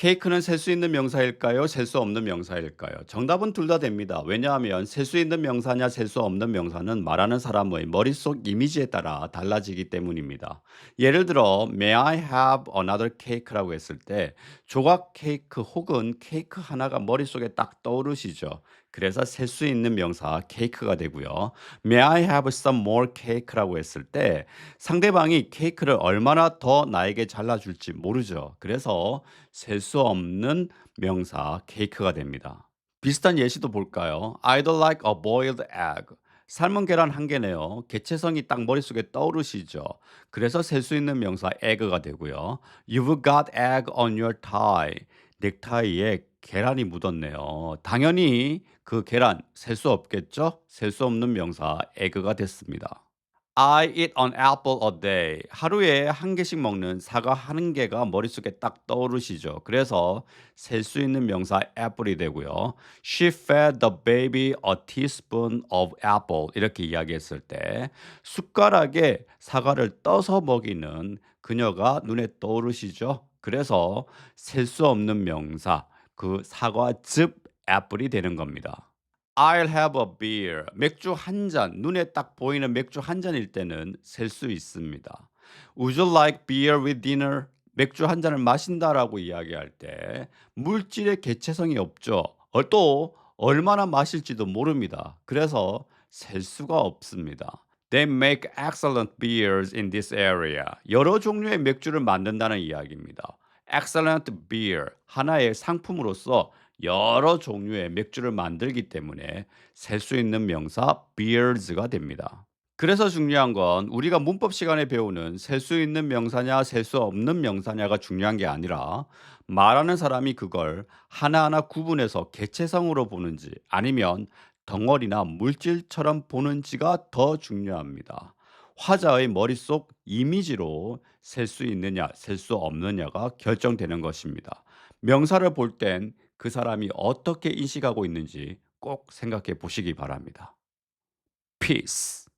케이크는 셀 수 있는 명사일까요? 셀 수 없는 명사일까요? 정답은 둘 다 됩니다. 왜냐하면 셀 수 있는 명사냐 셀 수 없는 명사는 말하는 사람의 머릿속 이미지에 따라 달라지기 때문입니다. 예를 들어 May I have another cake라고 했을 때 조각 케이크 혹은 케이크 하나가 머릿속에 딱 떠오르시죠. 그래서 셀 수 있는 명사 케이크가 되고요. May I have some more cake라고 했을 때 상대방이 케이크를 얼마나 더 나에게 잘라줄지 모르죠. 그래서 셀수 없는 명사 케이크가 됩니다. 비슷한 예시도 볼까요? I'd like a boiled egg. 삶은 계란 한 개네요. 개체성이 딱 머릿속에 떠오르시죠? 그래서 셀 수 있는 명사 egg가 되고요. You've got egg on your tie. 넥타이에 계란이 묻었네요. 당연히 그 계란 셀 수 없겠죠? 셀 수 없는 명사 egg가 됐습니다. I eat an apple a day. 하루에 한 개씩 먹는 사과 한 개가 머릿속에 딱 떠오르시죠. 그래서 셀 수 있는 명사 apple이 되고요. She fed the baby a teaspoon of apple. 이렇게 이야기했을 때 숟가락에 사과를 떠서 먹이는 그녀가 눈에 떠오르시죠. 그래서 셀 수 없는 명사 그 사과즙 apple이 되는 겁니다. I'll have a beer. 맥주 한 잔, 눈에 딱 보이는 맥주 한 잔일 때는 셀 수 있습니다. Would you like beer with dinner? 맥주 한 잔을 마신다라고 이야기할 때 물질의 개체성이 없죠. 어, 또 얼마나 마실지도 모릅니다. 그래서 셀 수가 없습니다. They make excellent beers in this area. 여러 종류의 맥주를 만든다는 이야기입니다. Excellent beer, 하나의 상품으로서 여러 종류의 맥주를 만들기 때문에 셀 수 있는 명사 beers가 됩니다. 그래서 중요한 건 우리가 문법 시간에 배우는 셀 수 있는 명사냐 셀 수 없는 명사냐가 중요한 게 아니라 말하는 사람이 그걸 하나하나 구분해서 개체성으로 보는지 아니면 덩어리나 물질처럼 보는지가 더 중요합니다. 화자의 머릿속 이미지로 셀 수 있느냐, 셀 수 없느냐가 결정되는 것입니다. 명사를 볼 땐 그 사람이 어떻게 인식하고 있는지 꼭 생각해 보시기 바랍니다. Peace.